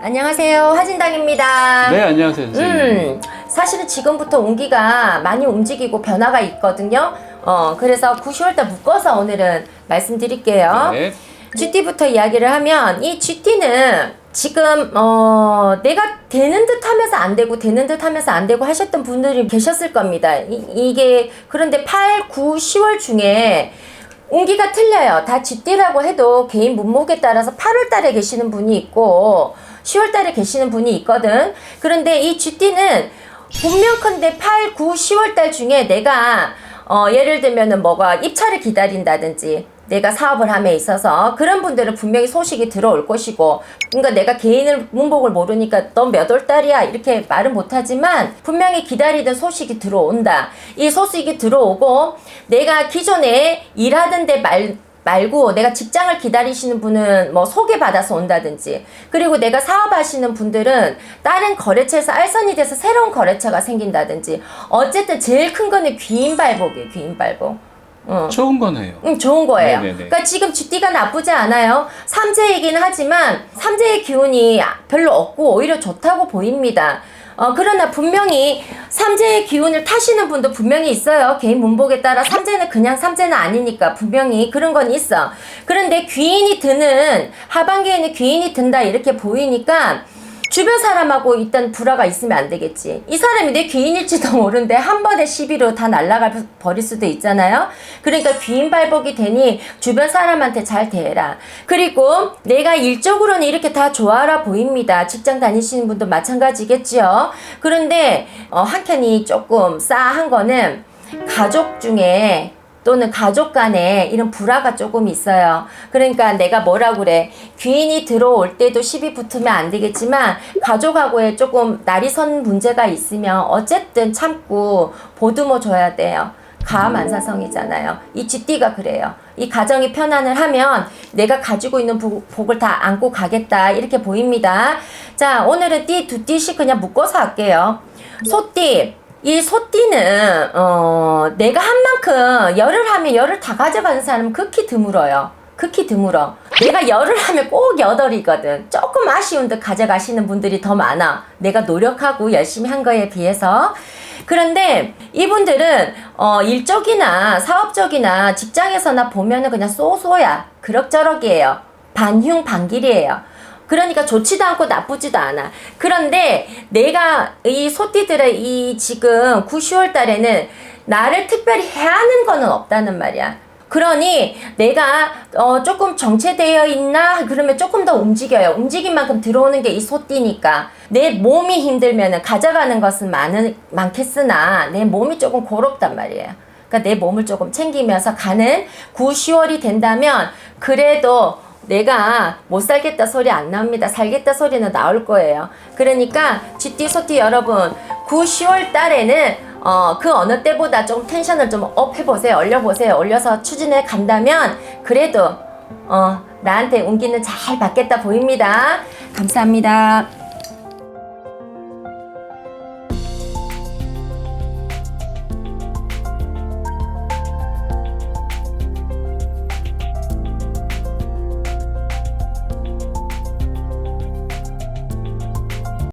안녕하세요. 화진당입니다. 네, 안녕하세요, 선생님. 음, 사실은 지금부터 온기가 많이 움직이고 변화가 있거든요. 어, 그래서 9, 10월 달 묶어서 오늘은 말씀드릴게요. 네. GT부터 이야기를 하면 이 GT는 지금 어 내가 되는 듯 하면서 안 되고 되는 듯 하면서 안 되고 하셨던 분들이 계셨을 겁니다. 이, 이게 그런데 8, 9, 10월 중에 온기가 틀려요. 다 GT라고 해도 개인 문목에 따라서 8월 달에 계시는 분이 있고 10월 달에 계시는 분이 있거든. 그런데 이 GT는 분명컨대 8, 9, 10월 달 중에 내가 어, 예를 들면은 뭐가 입찰을 기다린다든지 내가 사업을 함에 있어서 그런 분들은 분명히 소식이 들어올 것이고 그러니까 내가 개인을 문복을 모르니까 너몇월 달이야 이렇게 말은 못하지만 분명히 기다리던 소식이 들어온다 이 소식이 들어오고 내가 기존에 일하던 데 말 말고 내가 직장을 기다리시는 분은 뭐 소개받아서 온다든지 그리고 내가 사업하시는 분들은 다른 거래처에서 알선이 돼서 새로운 거래처가 생긴다든지 어쨌든 제일 큰 거는 귀인발복이에요 귀인발복 어. 좋은 거네요. 음, 좋은 거예요. 네네네. 그러니까 지금 GT가 나쁘지 않아요. 삼재이긴 하지만 삼재의 기운이 별로 없고 오히려 좋다고 보입니다. 어, 그러나 분명히 삼재의 기운을 타시는 분도 분명히 있어요. 개인 문복에 따라 삼재는 그냥 삼재는 아니니까 분명히 그런 건 있어. 그런데 귀인이 드는 하반기에는 귀인이 든다 이렇게 보이니까 주변 사람하고 일단 불화가 있으면 안 되겠지. 이 사람이 내 귀인일지도 모르는데 한 번에 시비로 다 날라가 버릴 수도 있잖아요. 그러니까 귀인 발복이 되니 주변 사람한테 잘 대해라. 그리고 내가 일적으로는 이렇게 다 좋아라 보입니다. 직장 다니시는 분도 마찬가지겠지요. 그런데 어, 한켠이 조금 싸한 거는 가족 중에 또는 가족 간에 이런 불화가 조금 있어요. 그러니까 내가 뭐라 그래. 귀인이 들어올 때도 시비 붙으면 안 되겠지만 가족하고의 조금 날이 선 문제가 있으면 어쨌든 참고 보듬어 줘야 돼요. 가만사성이잖아요. 이 쥐띠가 그래요. 이 가정이 편안을 하면 내가 가지고 있는 복, 복을 다 안고 가겠다. 이렇게 보입니다. 자, 오늘은 띠 두 띠씩 그냥 묶어서 할게요. 소띠. 이 소띠는 어 내가 한 만큼 열을 하면 열을 다 가져가는 사람은 극히 드물어요. 극히 드물어. 내가 열을 하면 꼭 여덟이거든. 조금 아쉬운 듯 가져가시는 분들이 더 많아. 내가 노력하고 열심히 한 거에 비해서. 그런데 이분들은 어 일적이나 사업적이나 직장에서나 보면은 그냥 쏘쏘야. 그럭저럭이에요. 반흉 반길이에요. 그러니까 좋지도 않고 나쁘지도 않아. 그런데 내가 이 소띠들의 이 지금 9, 10월 달에는 나를 특별히 해하는 거는 없다는 말이야. 그러니 내가 어 조금 정체되어 있나 그러면 조금 더 움직여요. 움직인 만큼 들어오는 게 이 소띠니까 내 몸이 힘들면은 가져가는 것은 많은 많겠으나 내 몸이 조금 고롭단 말이에요. 그러니까 내 몸을 조금 챙기면서 가는 9, 10월이 된다면 그래도 내가 못 살겠다 소리 안 나옵니다. 살겠다 소리는 나올 거예요. 그러니까 GT 소티 여러분 9, 10월 달에는 어, 그 어느 때보다 좀 텐션을 좀 업 해보세요. 올려보세요. 올려서 추진해 간다면 그래도 어, 나한테 운기는 잘 받겠다 보입니다. 감사합니다.